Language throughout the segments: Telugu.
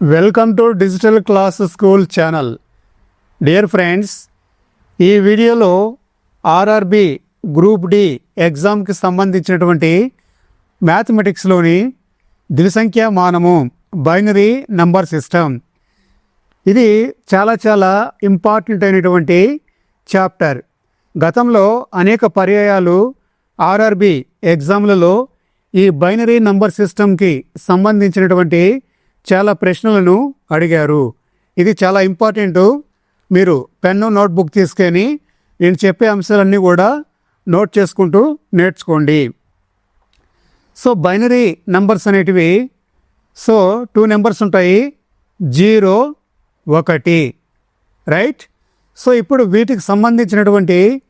Welcome to digital class school channel. Dear friends ఈ వీడియోలో ఆర్ఆర్బి గ్రూప్ డి ఎగ్జామ్కి సంబంధించినటువంటి మ్యాథమెటిక్స్లోని ద్విసంఖ్య మానము బైనరీ నంబర్ సిస్టమ్. ఇది చాలా చాలా ఇంపార్టెంట్ అయినటువంటి చాప్టర్. గతంలో అనేక పర్యాయాలు ఆర్ఆర్బి ఎగ్జామ్లలో ఈ బైనరీ నంబర్ సిస్టమ్కి సంబంధించినటువంటి చాలా ప్రశ్నలను అడిగారు. ఇది చాలా ఇంపార్టెంట్. మీరు పెన్ను నోట్బుక్ తీసుకొని నేను చెప్పే అంశాలన్నీ కూడా నోట్ చేసుకుంటూ నేర్చుకోండి. సో బైనరీ నెంబర్స్ అనేటివి సో టూ నెంబర్స్ ఉంటాయి. జీరో ఒకటి. రైట్? సో ఇప్పుడు వీటికి సంబంధించినటువంటి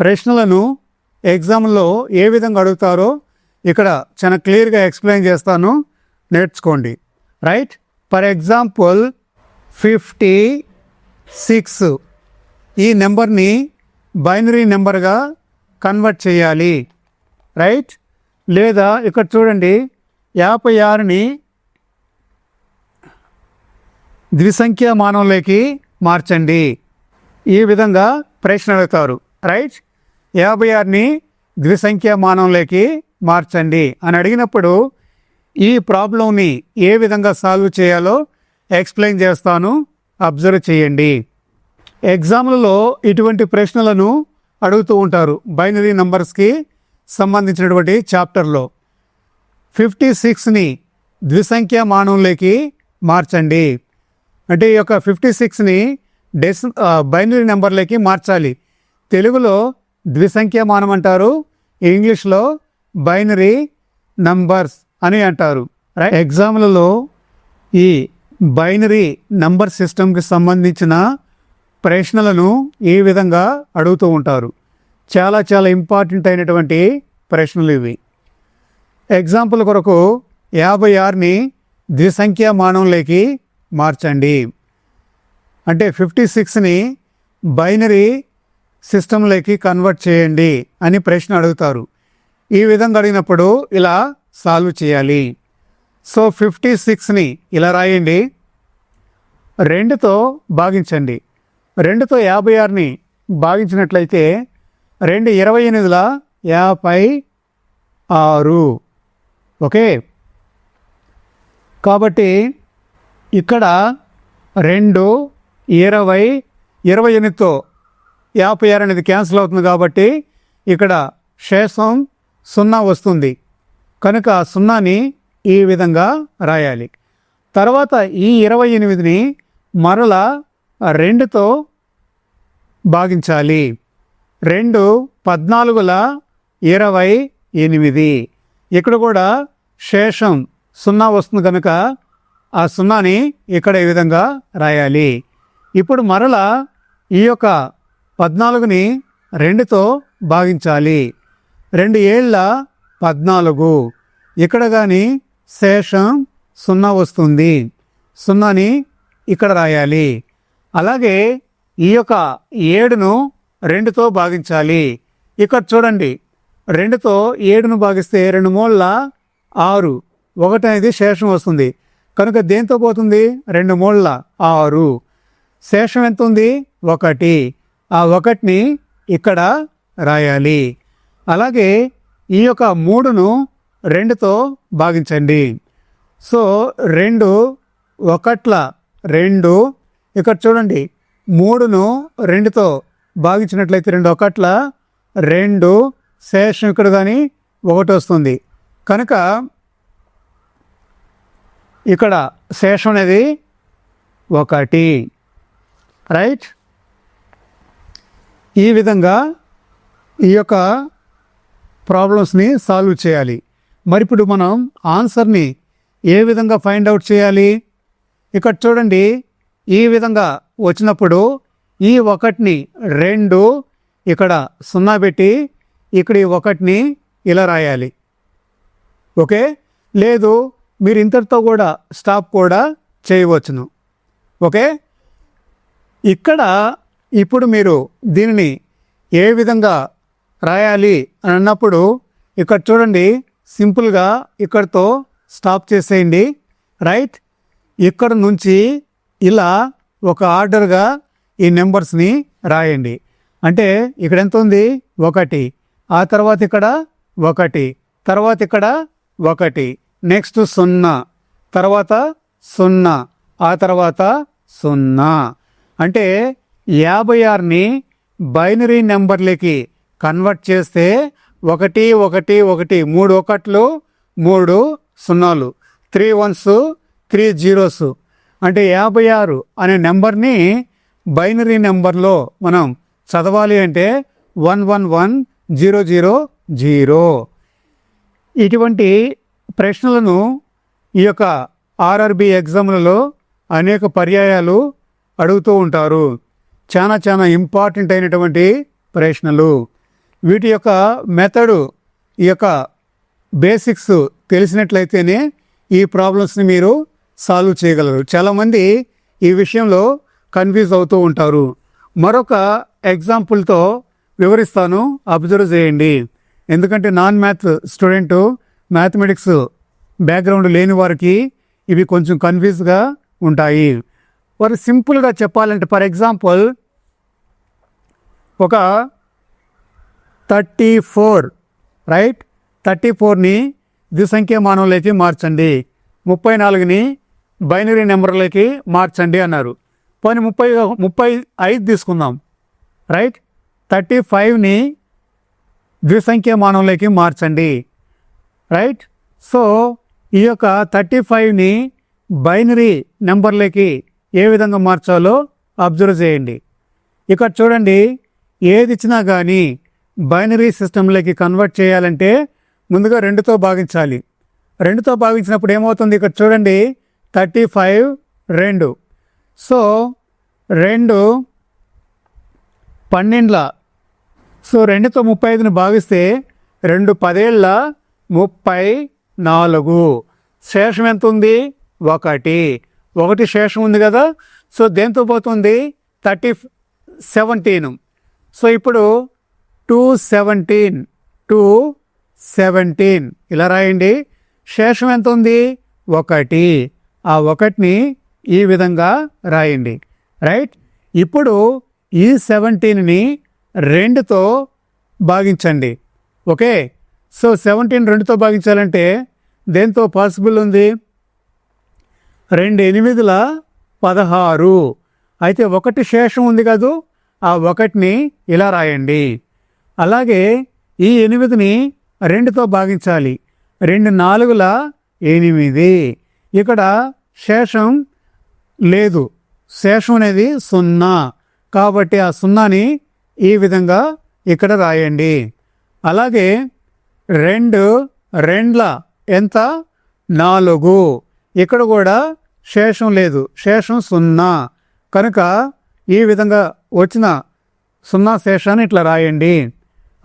ప్రశ్నలను ఎగ్జామ్లో ఏ విధంగా అడుగుతారో ఇక్కడ చాలా క్లియర్గా ఎక్స్ప్లెయిన్ చేస్తాను. నేర్చుకోండి. Right for example fifty six ఈ నెంబర్ని బైనరీ నెంబర్గా కన్వర్ట్ చేయాలి. రైట్ లేదా ఇక్కడ చూడండి యాభై ఆరుని ద్విసంఖ్య మానంలోకి మార్చండి. ఈ విధంగా ప్రశ్న అడుగుతారు. రైట్ యాభై ఆరుని ద్విసంఖ్య మానంలోకి మార్చండి. అని అడిగినప్పుడు ఈ ప్రాబ్లంని ఏ విధంగా సాల్వ్ చేయాలో ఎక్స్ప్లెయిన్ చేస్తాను. అబ్జర్వ్ చేయండి. ఎగ్జామ్లలో ఇటువంటి ప్రశ్నలను అడుగుతూ ఉంటారు. బైనరీ నంబర్స్కి సంబంధించినటువంటి చాప్టర్లో ఫిఫ్టీ సిక్స్ని ద్విసంఖ్యా మానంలోకి మార్చండి. అంటే ఈ యొక్క ఫిఫ్టీ సిక్స్ని డెస్ బైనరీ నెంబర్లోకి మార్చాలి. తెలుగులో ద్విసంఖ్యా మానం అంటారు. ఇంగ్లీష్లో బైనరీ నంబర్స్ అని అంటారు. ఎగ్జామ్లలో ఈ బైనరీ నంబర్ సిస్టమ్కి సంబంధించిన ప్రశ్నలను ఈ విధంగా అడుగుతూ ఉంటారు. చాలా చాలా ఇంపార్టెంట్ అయినటువంటి ప్రశ్నలు ఇవి. ఎగ్జాంపుల్ కొరకు యాభై ఆరుని ద్విసంఖ్యా మానంలోకి మార్చండి. అంటే ఫిఫ్టీ సిక్స్ని బైనరీ సిస్టంలోకి కన్వర్ట్ చేయండి అని ప్రశ్న అడుగుతారు. ఈ విధంగా అడిగినప్పుడు ఇలా సాల్వ్ చేయాలి. సో ఫిఫ్టీ సిక్స్ని ఇలా రాయండి. రెండుతో భాగించండి. రెండుతో యాభై ఆరుని భాగించినట్లయితే రెండు ఇరవై ఎనిమిదిల యాభై ఆరు. ఓకే? కాబట్టి ఇక్కడ రెండు ఇరవై ఇరవై ఎనిమిదితో యాభై ఆరు అనేది క్యాన్సిల్ అవుతుంది కాబట్టి ఇక్కడ శేషం సున్నా వస్తుంది. కనుక ఆ సున్నాని ఈ విధంగా రాయాలి. తర్వాత ఈ ఇరవై ఎనిమిదిని మరల రెండుతో భాగించాలి. రెండు పద్నాలుగుల ఇరవై ఎనిమిది. ఇక్కడ కూడా శేషం సున్నా వస్తుంది కనుక ఆ సున్నాని ఇక్కడ ఈ విధంగా రాయాలి. ఇప్పుడు మరల ఈ యొక్క పద్నాలుగుని రెండుతో భాగించాలి. రెండు ఏళ్ళ పద్నాలుగు. ఇక్కడ కానీ శేషం సున్నా వస్తుంది. సున్నాని ఇక్కడ రాయాలి. అలాగే ఈ యొక్క ఏడును రెండుతో భాగించాలి. ఇక్కడ చూడండి. రెండుతో ఏడును భాగిస్తే రెండు మూళ్ళ ఆరు. ఒకటి అనేది శేషం వస్తుంది. కనుక దేంతో పోతుంది? రెండు మూళ్ళ ఆరు. శేషం ఎంత ఉంది ఒకటి. ఆ ఒకటిని ఇక్కడ రాయాలి. అలాగే ఈ యొక్క మూడును రెండుతో భాగించండి. సో రెండు ఒకట్ల రెండు ఇక్కడ చూడండి మూడును రెండుతో భాగించినట్లయితే రెండు ఒకట్ల రెండు శేషం ఇక్కడ కానీ ఒకటి వస్తుంది. కనుక ఇక్కడ శేషం అనేది ఒకటి. రైట్? ఈ విధంగా ఈ యొక్క ప్రాబ్లమ్స్ని సాల్వ్ చేయాలి. మరి ఇప్పుడు మనం ఆన్సర్ని ఏ విధంగా ఫైండ్ అవుట్ చేయాలి? ఇక్కడ చూడండి ఈ విధంగా వచ్చినప్పుడు ఈ ఒకటిని రెండు ఇక్కడ సున్నా పెట్టి ఇక్కడ ఈ ఒకటిని ఇలా రాయాలి. ఓకే? లేదు మీరు ఇంతటితో కూడా స్టాప్ కూడా చేయవచ్చును. ఓకే? ఇక్కడ ఇప్పుడు మీరు దీనిని ఏ విధంగా రాయాలి అని అన్నప్పుడు ఇక్కడ చూడండి సింపుల్గా ఇక్కడతో స్టాప్ చేసేయండి. రైట్? ఇక్కడ నుంచి ఇలా ఒక ఆర్డర్గా ఈ నెంబర్స్ని రాయండి. అంటే ఇక్కడ ఎంత ఉంది? ఒకటి. ఆ తర్వాత ఇక్కడ ఒకటి. తర్వాత ఇక్కడ ఒకటి. నెక్స్ట్ సున్నా. తర్వాత సున్నా. ఆ తర్వాత సున్నా. అంటే యాభై ఆరుని బైనరీ నెంబర్లకి కన్వర్ట్ చేస్తే ఒకటి ఒకటి ఒకటి మూడు ఒకట్లు మూడు సున్నాలు. Three ones three zeros. అంటే యాభై ఆరు అనే నెంబర్ని బైనరీ నెంబర్లో మనం చదవాలి అంటే one one one zero zero zero. ఇటువంటి ప్రశ్నలను ఈ యొక్క ఆర్ఆర్బి ఎగ్జామ్లలో అనేక పర్యాయాలు అడుగుతూ ఉంటారు. చాలా చాలా ఇంపార్టెంట్ అయినటువంటి ప్రశ్నలు. వీటి యొక్క మెథడు ఈ యొక్క బేసిక్స్ తెలిసినట్లయితేనే ఈ ప్రాబ్లమ్స్ని మీరు సాల్వ్ చేయగలరు. చాలామంది ఈ విషయంలో కన్ఫ్యూజ్ అవుతూ ఉంటారు. మరొక ఎగ్జాంపుల్తో వివరిస్తాను. అబ్జర్వ్ చేయండి. ఎందుకంటే non math student mathematics background లేని వారికి ఇవి కొంచెం కన్ఫ్యూజ్గా ఉంటాయి. వారు సింపుల్గా చెప్పాలంటే ఫర్ ఎగ్జాంపుల్ ఒక థర్టీ ఫోర్ రైట్ థర్టీ ఫోర్ని ద్విసంఖ్య మానవులకి మార్చండి. ముప్పై నాలుగుని బైనరీ నెంబర్లకి మార్చండి అన్నారు. పోనీ ముప్పై ముప్పై ఐదు తీసుకుందాం రైట్ థర్టీ ఫైవ్ని ద్విసంఖ్య మానవులకి మార్చండి రైట్ సో ఈ యొక్క థర్టీ ఫైవ్ని బైనరీ నెంబర్లకి ఏ విధంగా మార్చాలో అబ్జర్వ్ చేయండి. ఇక్కడ చూడండి ఏది ఇచ్చినా కానీ బైనరీ సిస్టంలోకి కన్వర్ట్ చేయాలంటే ముందుగా రెండుతో భాగించాలి. రెండుతో భాగించినప్పుడు ఏమవుతుంది? ఇక్కడ చూడండి. థర్టీ ఫైవ్ రెండు. సో రెండు పన్నెండుల. సో రెండుతో ముప్పై ఐదుని భాగిస్తే రెండు పదేళ్ళ ముప్పై నాలుగు శేషం ఎంత ఉంది ఒకటి. ఒకటి శేషం ఉంది కదా? సో దేంతో పోతుంది? Thirty seventeen. సో ఇప్పుడు టూ సెవెంటీన్ టూ సెవెంటీన్. ఇలా రాయండి. శేషం ఎంత ఉంది ఒకటి. ఆ ఒకటిని ఈ విధంగా రాయండి. రైట్? ఇప్పుడు ఈ సెవెంటీన్ని రెండుతో భాగించండి. ఓకే? సో సెవెంటీన్ రెండుతో భాగించాలంటే దేంతో పాసిబుల్ ఉంది? రెండు ఎనిమిదిల పదహారు. అయితే ఒకటి శేషం ఉంది కాదు ఆ ఒకటిని ఇలా రాయండి. అలాగే ఈ ఎనిమిదిని రెండుతో భాగించాలి. రెండు నాలుగుల ఎనిమిది. ఇక్కడ శేషం లేదు. శేషం అనేది సున్నా. కాబట్టి ఆ సున్నాని ఈ విధంగా ఇక్కడ రాయండి. అలాగే రెండు రెండ్ల ఎంత? నాలుగు. ఇక్కడ కూడా శేషం లేదు. శేషం సున్నా. కనుక ఈ విధంగా వచ్చిన సున్నా శేషాన్ని ఇట్లా రాయండి.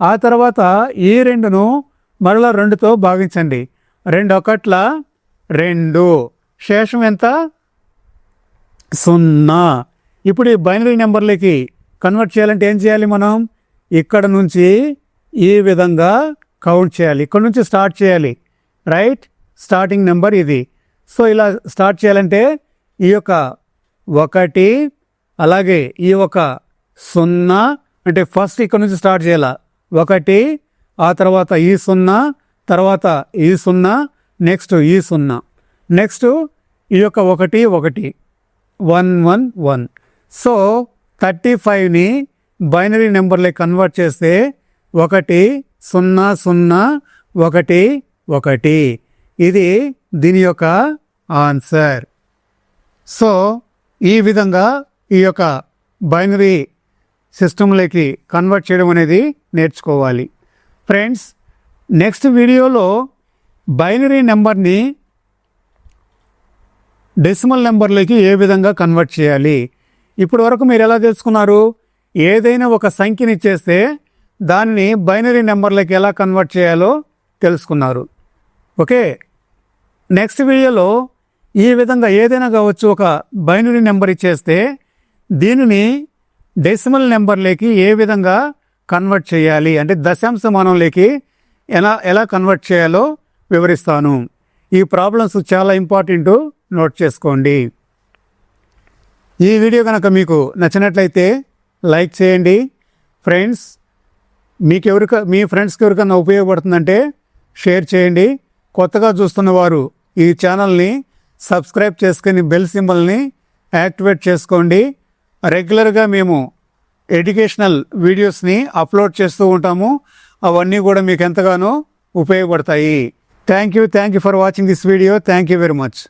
ఆ తర్వాత ఈ రెండును మరలా రెండుతో భాగించండి. రెండు ఒకట్ల రెండు. శేషం ఎంత? సున్నా. ఇప్పుడు ఈ బైనరీ నెంబర్లకి కన్వర్ట్ చేయాలంటే ఏం చేయాలి మనం? ఇక్కడ నుంచి ఈ విధంగా కౌంట్ చేయాలి. ఇక్కడ నుంచి స్టార్ట్ చేయాలి. రైట్? స్టార్టింగ్ నెంబర్ ఇది. సో ఇలా స్టార్ట్ చేయాలంటే ఈ యొక్క ఒకటి అలాగే ఈ ఒక సున్నా అంటే ఫస్ట్ ఇక్కడ నుంచి స్టార్ట్ చేయాలా? ఒకటి ఆ తర్వాత ఈ సున్నా తర్వాత ఈ సున్నా నెక్స్ట్ ఈ సున్నా. నెక్స్ట్ ఈ యొక్క ఒకటి ఒకటి. One one one. So thirty ఫైవ్ని binary నెంబర్లకి కన్వర్ట్ చేస్తే ఒకటి సున్నా సున్నా ఒకటి ఒకటి. ఇది దీని యొక్క ఆన్సర్. సో ఈ విధంగా ఈ యొక్క బైనరీ సిస్టంలోకి కన్వర్ట్ చేయడం అనేది నేర్చుకోవాలి. ఫ్రెండ్స్ నెక్స్ట్ వీడియోలో బైనరీ నెంబర్ని డెసిమల్ నెంబర్లోకి ఏ విధంగా కన్వర్ట్ చేయాలి? ఇప్పటి వరకు మీరు ఎలా తెలుసుకున్నారు? ఏదైనా ఒక సంఖ్యని ఇచ్చేస్తే దాన్ని బైనరీ నెంబర్లోకి ఎలా కన్వర్ట్ చేయాలో తెలుసుకున్నారు. ఓకే? నెక్స్ట్ వీడియోలో ఈ విధంగా ఏదైనా కావచ్చు ఒక బైనరీ నెంబర్ ఇచ్చేస్తే దీనిని డెసిమల్ నెంబర్లోకి ఏ విధంగా కన్వర్ట్ చేయాలి? అంటే దశాంశమానంలోకి ఎలా ఎలా కన్వర్ట్ చేయాలో వివరిస్తాను. ఈ ప్రాబ్లమ్స్ చాలా ఇంపార్టెంట్ నోట్ చేసుకోండి. ఈ వీడియో కనుక మీకు నచ్చినట్లయితే లైక్ చేయండి. ఫ్రెండ్స్ మీకు ఎవరిక మీ ఫ్రెండ్స్కి ఎవరికన్నా ఉపయోగపడుతుందంటే షేర్ చేయండి. కొత్తగా చూస్తున్న వారు ఈ ఛానల్ని సబ్స్క్రైబ్ చేసుకుని బెల్ సింబల్ని యాక్టివేట్ చేసుకోండి. రెగ్యులర్గా మేము ఎడ్యుకేషనల్ వీడియోస్ని అప్లోడ్ చేస్తూ ఉంటాము. అవన్నీ కూడా మీకు ఎంతగానో ఉపయోగపడతాయి. Thank you thank you for watching this video thank you very much